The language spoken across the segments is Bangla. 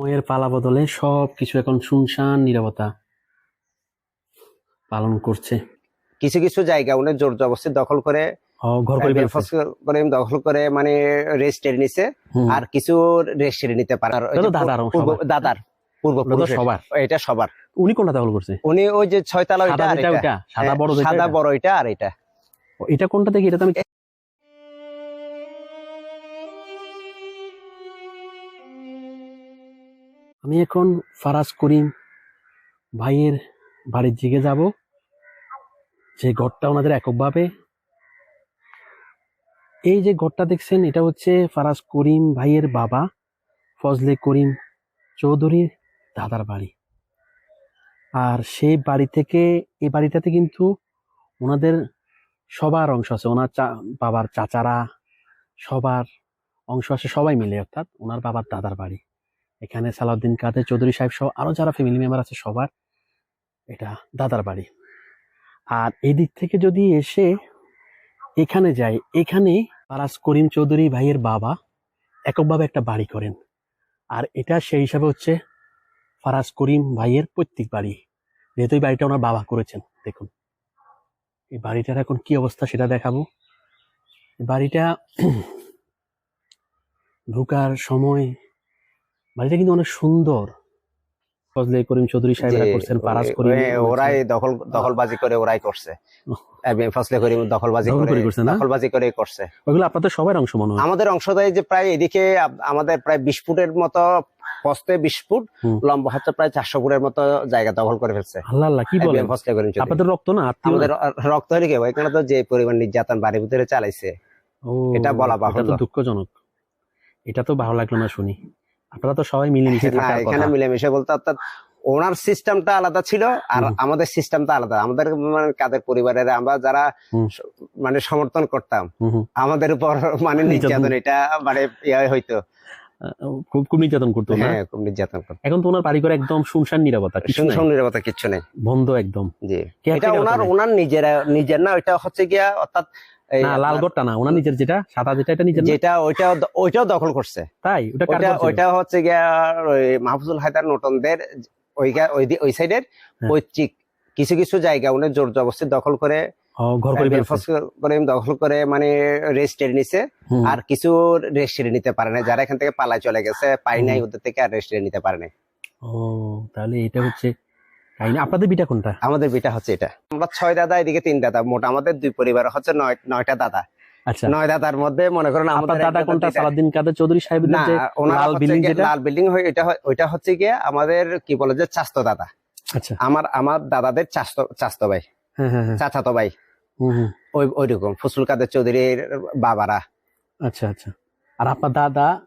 সময়ের পালা বদলে সব কিছু এখন শুনশান নিরবতা পালন করছে। কিছু কিছু জায়গা উনি জোর জবরদস্তি দখল করে ঘর দখল করে মানে নিছে। আর কিছু নিতে পারে। দাদার। দাদার সবার। এটা সবার। উনি কোনটা দখল করছে? উনি ওই যে ছয়তলা ওইটা সাদা হ্যাঁ, বড় সাদা বড় এটা আর এটা। এটা কোনটা দেখি? এটা তো আমি আমি এখন ফারাজ করিম ভাইয়ের বাড়ির দিকে যাব। যে ঘরটা ওনাদের এককভাবে। এই যে ঘরটা দেখছেন, এটা হচ্ছে ফারাজ করিম ভাইয়ের বাবা, ফজলে করিম চৌধুরীর দাদার বাড়ি। আর সেই বাড়ি থেকে এই বাড়িটাতে কিন্তু ওনাদের সবার অংশ আছে। ওনার চা, বাবার চাচারা সবার অংশ আছে, সবাই মিলে, অর্থাৎ ওনার বাবার দাদার বাড়ি। এখানে সালাউদ্দিন কাদের চৌধুরী সাহেব সহ আরও যারা ফ্যামিলি মেম্বার আছে সবার, এটা দাদার বাড়ি। আর এদিক থেকে যদি এসে এখানে যাই, এখানে ফারাজ করিম চৌধুরী ভাইয়ের বাবা এককভাবে একটা বাড়ি করেন। আর এটা সেই হিসাবে হচ্ছে ফারাজ করিম ভাইয়ের পৈতৃক বাড়ি। যেহেতু এই বাড়িটা ওনার বাবা করেছেন, দেখুন। এই বাড়িটার এখন কি অবস্থা সেটা দেখাবো। বাড়িটা ঢুকার সময় বাড়িটা কিন্তু অনেক সুন্দর। ফজলে করিম চৌধুরী সাহেবরা করছেন ওই- করিম ওরাই দখল দখলবাজি করে ওরাই করছে। এবং ফসলে দখলবাজি করে করে করছে না? দখলবাজি করে করছে। ওইগুলো আপনাদের সবার অংশ মনে হয়? আমাদের যে প্রায় এদিকে আমাদের প্রায় বিশ ফুটের মতো পস্তে বিশ ফুট লম্বা হচ্ছে প্রায় চারশো ফুটের মতো জায়গা দখল করে ফেলছে। আল্লাহ কি বলেন? ফসলে করি আপনাদের রক্ত না? আমাদের? রক্ত গেছে এখানে তো যে পরিমাণ নির্যাতন বাড়ির ভিতরে চালাইছে। এটা বলা বাহুল্য। দুঃখজনক। এটা তো ভালো লাগল না শুনি। আপনারা তো সবাই মিলেমিশে থাকার এখানে কথা। মিলেমিশে বলতে অর্থাৎ ওনার সিস্টেমটা আলাদা ছিল আর আমাদের সিস্টেমটা আলাদা। আমাদের মানে কাদের পরিবারের আমরা যারা মানে সমর্থন করতাম। আমাদের উপর মানে নির্যাতন। এটা মানে ইয়ে হইতো। খুব খুব নির্যাতন করতো না? হ্যাঁ খুব নির্যাতন করতো। এখন তো ওনার একদম শুনশান নিরাপত্তা। শুনশন নিরাপত্তা কিচ্ছু নেই। বন্ধ একদম। জি। এটা ওনার ওনার নিজের নিজের না ওইটা হচ্ছে গিয়া অর্থাৎ না লাল আপনার না ওনার নিজের যেটা সাদা যেটা এটা নিজের যেটা ওইটাও ওইটাও দখল করছে। তাই? ওটা ওইটা ঘর ছিল? ওইটা হচ্ছে গিয়া মাহফুজুল হায়দার নটনদের ওই ওই সাইডের হ্যাঁ। পৈতৃক। কিছু কিছু জায়গা উনি জোর জবরদস্তি দখল করে ঘর করে দখল করে মানে রেস্টের নিছে। আর কিছু রেস্টের নিতে পারে না যারা এখান থেকে পালায় চলে গেছে পাই নাই ওদের থেকে আর রেস্টের নিতে পারে না ও তাহলে এটা হচ্ছে আপনাদের বিটা কোনটা? আমাদের বিটা হচ্ছে এটা। আমরা ছয় দাদা এদিকে তিন দাদা মোট আমাদের দুই পরিবার হচ্ছে নয় নয়টা দাদা। আচ্ছা। নয় দাদার মধ্যে মনে করেন আমাদের দাদা কোনটা? দুইটা- কাদের চৌধুরী সাহেবদের না লাল বিল্ডিং যেটা? লাল বিল্ডিং হয় এটা ওইটা হচ্ছে গিয়ে আমাদের কি বলে যে চাস্তো দাদা। আচ্ছা। আমার আমার দাদাদের চাস্তো চাস্তো ভাই। হ্যাঁ হ্যাঁ হ্যাঁ। চাচাতো ভাই। ওই ওইরকম ফসল কাদের চৌধুরীর বাবারা। আচ্ছা আচ্ছা। আর আপনার দাদা?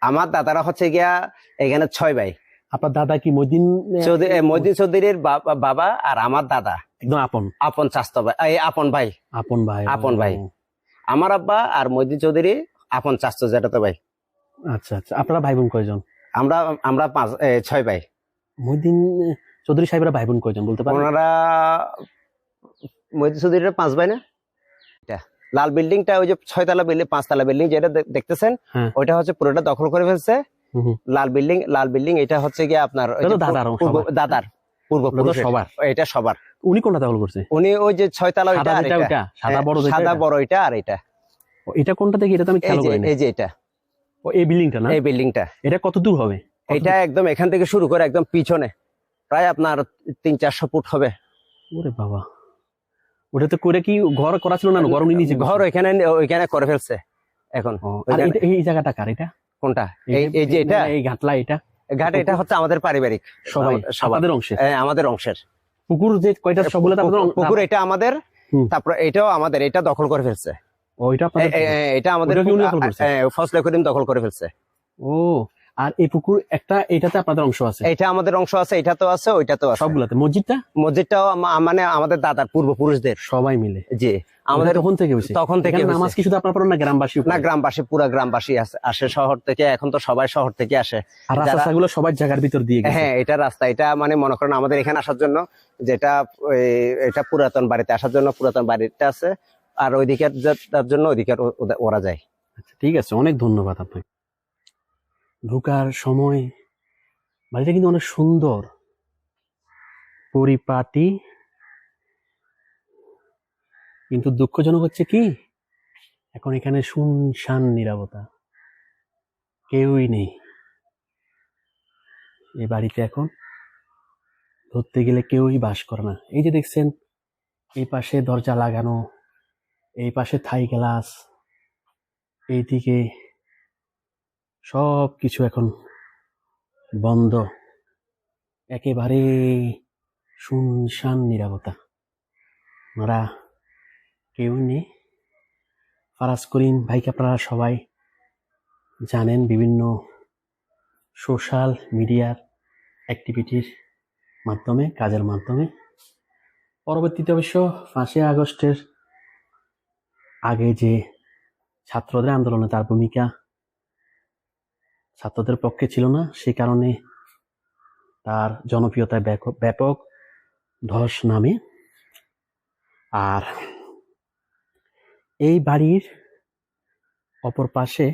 আমার দাদারা হচ্ছে গিয়া এখানে ছয় ভাই। আপনার দাদা কি মদিন চৌধুরী এ, চৌধুরীর বাবা আর আমার দাদা। একদম আপন। আপন চাস্তো ভাই আপন ভাই। আপন ভাই আপন ভাই। আমার আব্বা আর মইদিন চৌধুরী আপন চাস্তো যেটা তো ভাই। আচ্ছা আচ্ছা। আপনারা ভাই বোন কয়জন? আমরা আমরা পাঁচ ছয় ভাই। মদিন চৌধুরী সাহেবরা ভাই বোন কয়জন বলতে পারেন? ওনারা মইদিন চৌধুরীর পাঁচ ভাই না? এটা লাল বিল্ডিংটা ওই যে ছয়তলা বিল্ডিং পাঁচতলা বিল্ডিং যেটা দেখতেছেন হ্যাঁ। ওইটা হচ্ছে পুরোটা দখল করে ফেলছে। লাল বিল্ডিং লাল বিল্ডিং এটা হচ্ছে গিয়ে আপনার দাদার সবার। এটা সবার। উনি কোনটা দখল করছে? উনি ওই যে ছয়তলা ওইটা আর এটা। সাদা হ্যাঁ, বড় সাদা বড় এটা আর এটা। এটা কোনটা দেখি? এটা তো আমি খেয়াল যে করিনি। এই যে এটা। এই বিল্ডিংটা না? এই বিল্ডিংটা। এটা কত দূর হবে? এটা একদম এখান থেকে শুরু করে একদম পিছনে। প্রায় আপনার তিন চারশো ফুট হবে। ওরে বাবা। ওটা তো করে কি ঘর করা ছিল না? ঘর উনি নিজে ঘর ওইখানে ওইখানে করে ফেলছে। এখন এই জায়গাটা কার? এটা? কোনটা? এই এই যে এটা? এই ঘাটলা এটা? ঘাট এটা হচ্ছে আমাদের পারিবারিক। সবাই আমাদের- অংশের? আপনাদের আমাদের অংশের। পুকুর যে কয়টা সবগুলো পুকুর এটা আমাদের। তারপর এটাও আমাদের এটা দখল করে ফেলছে। ও, এটা আমাদের করছে? ফসলে করিম দখল করে ফেলছে। ও আর এই পুকুর একটা এটাতে আপনাদের অংশ আছে? এটা আমাদের অংশ আছে এটা তো আছে ওইটা তো আছে। সবগুলাতে মসজিদটা? মসজিদটাও মানে আমাদের দাদার পূর্বপুরুষদের। সবাই মিলে? জি আমাদের তখন থেকে তখন থেকে নামাজ কি শুধু আপনার পড়েন না গ্রামবাসী না গ্রামবাসী পুরা গ্রামবাসী আসে- আসে শহর থেকে এখন তো সবাই শহর থেকে আসে। আর রাস্তাগুলো সবার জায়গার ভিতর দিয়ে গেছে। হ্যাঁ এটা রাস্তা এটা মানে মনে করেন আমাদের এখানে আসার জন্য যেটা এটা পুরাতন বাড়িতে আসার জন্য পুরাতন বাড়িটা আছে আর ওইদিকে যার জন্য ওইদিকে ওরা যায়। আচ্ছা, ঠিক আছে অনেক ধন্যবাদ আপনাকে। ঢুকার সময় বাড়িটা কিন্তু অনেক সুন্দর। পরিপাটি। কিন্তু দুঃখজনক হচ্ছে কি? এখন এখানে শুনশান নিরাপত্তা কেউই নেই। এই বাড়িতে এখন ধরতে গেলে কেউই বাস করে না। এই যে দেখছেন, এই পাশে দরজা লাগানো, এই পাশে থাই গ্লাস, এইদিকে সব কিছু এখন বন্ধ। একেবারে শুনশান নিরাপত্তা। ওরা কেউ নেই? ফারাজ করিম, ভাইকে আপনারা সবাই জানেন, বিভিন্ন সোশ্যাল মিডিয়ার অ্যাক্টিভিটির মাধ্যমে, কাজের মাধ্যমে। পরবর্তীতে অবশ্য পাঁচই আগস্টের আগে যে ছাত্রদের আন্দোলনে তার ভূমিকা ছাত্রদের পক্ষে ছিল না সে কারণে তার জনপ্রিয়তায় ব্যাপক ধস নামে। আর এই বাড়ির অপর পাশে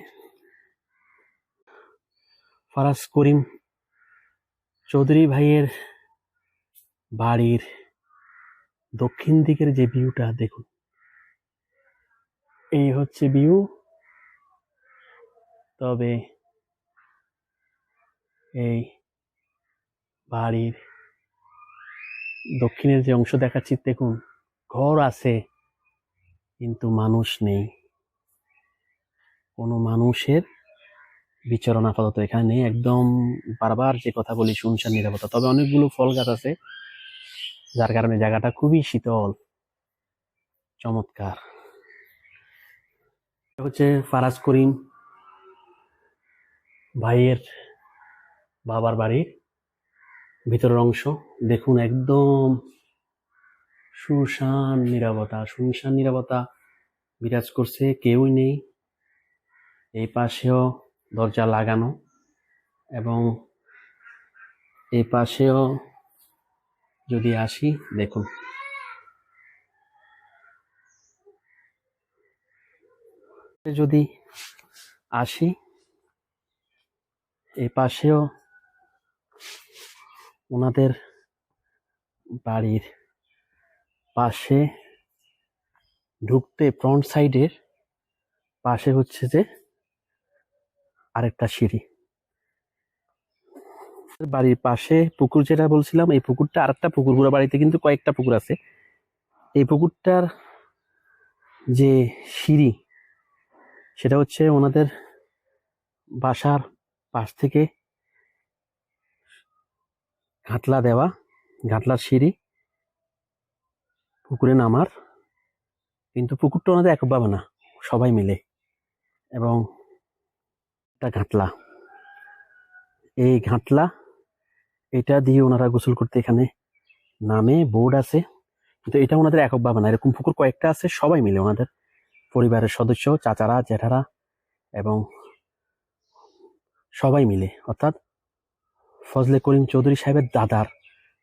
ফারাজ করিম চৌধুরী ভাইয়ের বাড়ির দক্ষিণ দিকের যে ভিউটা, দেখুন। এই হচ্ছে ভিউ। তবে এই বাড়ির দক্ষিণের যে অংশ দেখাচ্ছি, দেখুন, ঘর আছে, কিন্তু মানুষ নেই। কোনো মানুষের বিচরণ আপাতত এখানে নেই। একদম বারবার যে কথা বলি শুনশান নিরাপত্তা। তবে অনেকগুলো ফল গাছ আছে, যার কারণে জায়গাটা খুবই শীতল, চমৎকার। হচ্ছে ফারাজ করিম ভাইয়ের বাবার বাড়ির ভিতরের অংশ। দেখুন একদম সুশান নিরাপত্তা শুনশান নিরাপত্তা বিরাজ করছে, কেউই নেই। এই পাশেও দরজা লাগানো এবং এই পাশেও যদি আসি, দেখুন। যদি আসি, এই পাশেও ওনাদের বাড়ির পাশে ঢুকতে ফ্রন্ট সাইডের পাশে হচ্ছে যে আরেকটা সিঁড়ি। বাড়ির পাশে পুকুর যেটা বলছিলাম, এই পুকুরটা আরেকটা পুকুর, পুরো বাড়িতে কিন্তু কয়েকটা পুকুর আছে। এই পুকুরটার যে সিঁড়ি, সেটা হচ্ছে ওনাদের বাসার পাশ থেকে ঘাটলা দেওয়া, ঘাটলার সিঁড়ি, পুকুরে নামার। কিন্তু পুকুরটা ওনাদের একভাবে না, সবাই মিলে। এবং একটা ঘাটলা। এই ঘাটলা, এটা দিয়ে ওনারা গোসল করতে এখানে নামে, বোর্ড আছে। কিন্তু এটা ওনাদের এককভাবে না, এরকম পুকুর কয়েকটা আছে, সবাই মিলে ওনাদের পরিবারের সদস্য, চাচারা, জেঠারা এবং সবাই মিলে, অর্থাৎ ফজলে করিম চৌধুরী সাহেবের দাদার,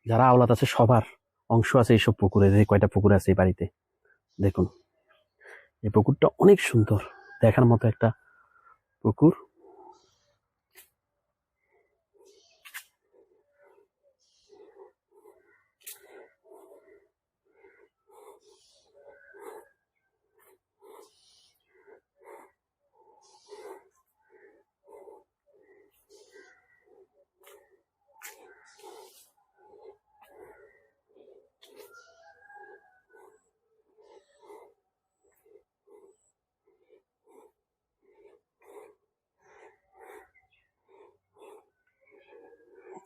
যারা আওলাদ আছে সবার, অংশ আছে এইসব পুকুরে, যে কয়টা পুকুর আছে এই বাড়িতে। দেখুন, এই পুকুরটা অনেক সুন্দর, দেখার মতো একটা পুকুর।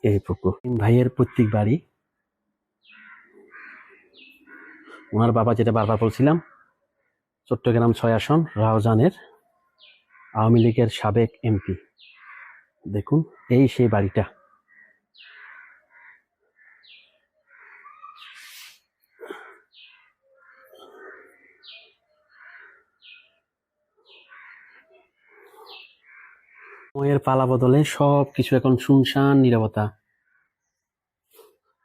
এই পুকুর। ভাইয়ের প্রত্যেক বাড়ি। ওনার বাবা যেটা বারবার বলছিলাম, চট্টগ্রাম ছয় আসন রাহজানের আওয়ামী লীগের সাবেক এমপি। দেখুন, এই সেই বাড়িটা। সময়ের পালা বদলে সব কিছু এখন শুনশান নিরবতা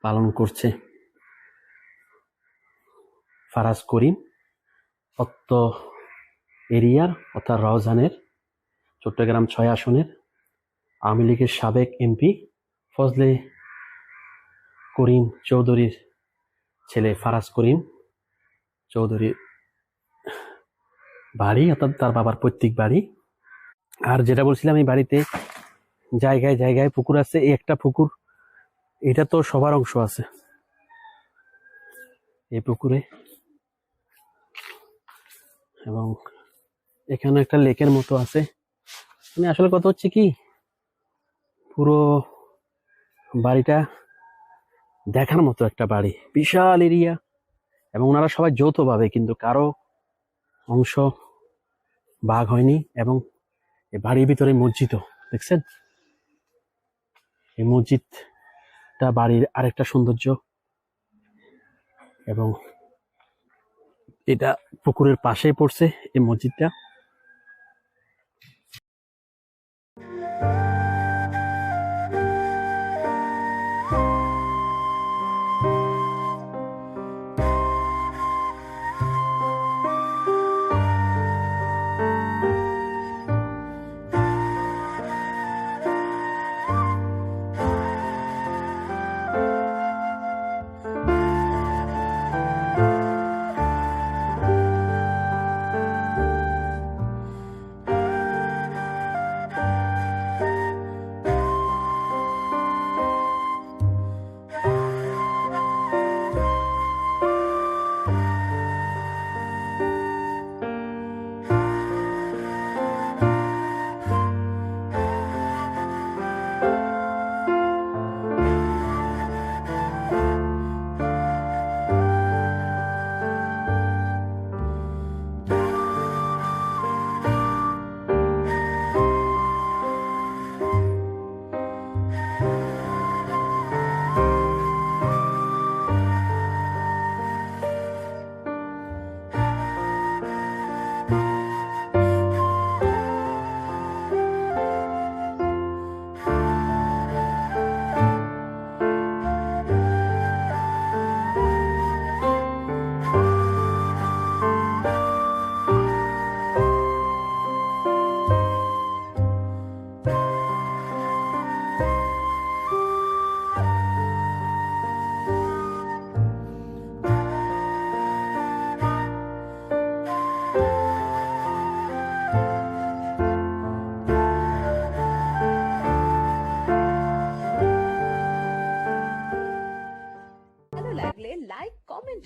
পালন করছে। ফারাজ করিম, অত্ত এরিয়ার অর্থাৎ রওজানের, চট্টগ্রাম ছয় আসনের আওয়ামী লীগের সাবেক এমপি ফজলে করিম চৌধুরীর ছেলে ফারাজ করিম চৌধুরীর বাড়ি, অর্থাৎ তার বাবার পৈতৃক বাড়ি আর যেটা বলছিলাম এই বাড়িতে, জায়গায় জায়গায় পুকুর আছে, এই একটা পুকুর, এটা তো সবার অংশ আছে। এই পুকুরে। এবং এখানে একটা লেকের মতো আছে। মানে আসলে কথা হচ্ছে কি, পুরো বাড়িটা দেখার মতো একটা বাড়ি। বিশাল এরিয়া। এবং ওনারা সবাই যৌথভাবে, কিন্তু কারও অংশ ভাগ হয়নি। এবং এই বাড়ির ভিতরে মসজিদও দেখছেন? এই মসজিদটা বাড়ির আরেকটা সৌন্দর্য। এবং এটা পুকুরের পাশে পড়ছে এই মসজিদটা।